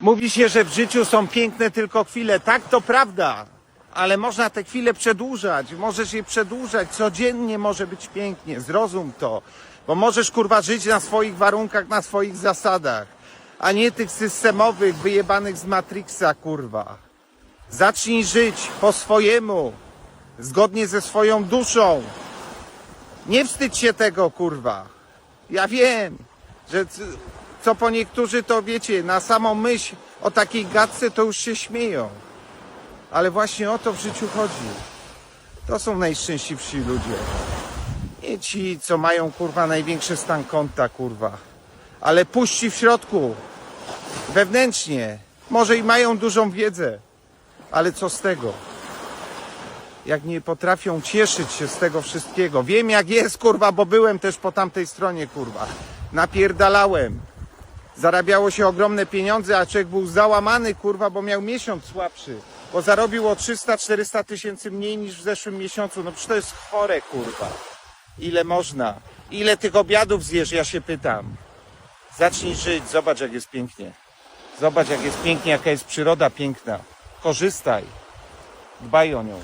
Mówi się, że w życiu są piękne tylko chwile. Tak, to prawda. Ale można te chwile przedłużać. Możesz je przedłużać. Codziennie może być pięknie. Zrozum to. Bo możesz kurwa żyć na swoich warunkach, na swoich zasadach. A nie tych systemowych, wyjebanych z Matrixa, kurwa. Zacznij żyć po swojemu. Zgodnie ze swoją duszą. Nie wstydź się tego, kurwa. Ja wiem, że co po niektórzy to wiecie, na samą myśl o takiej gadce to już się śmieją. Ale właśnie o to w życiu chodzi. To są najszczęśliwsi ludzie. Nie ci, co mają kurwa największy stan konta, kurwa. Ale puści w środku. Wewnętrznie. Może i mają dużą wiedzę. Ale co z tego? jak nie potrafią cieszyć się z tego wszystkiego. Wiem jak jest, kurwa, bo byłem też po tamtej stronie, kurwa. Napierdalałem. Zarabiało się ogromne pieniądze, a człowiek był załamany, kurwa, bo miał miesiąc słabszy. Bo zarobił o 300-400 tysięcy mniej niż w zeszłym miesiącu. No przecież to jest chore, kurwa. Ile można? Ile tych obiadów zjesz, ja się pytam. Zacznij żyć, zobacz jak jest pięknie. Zobacz jak jest pięknie, jaka jest przyroda piękna. Korzystaj. Dbaj o nią.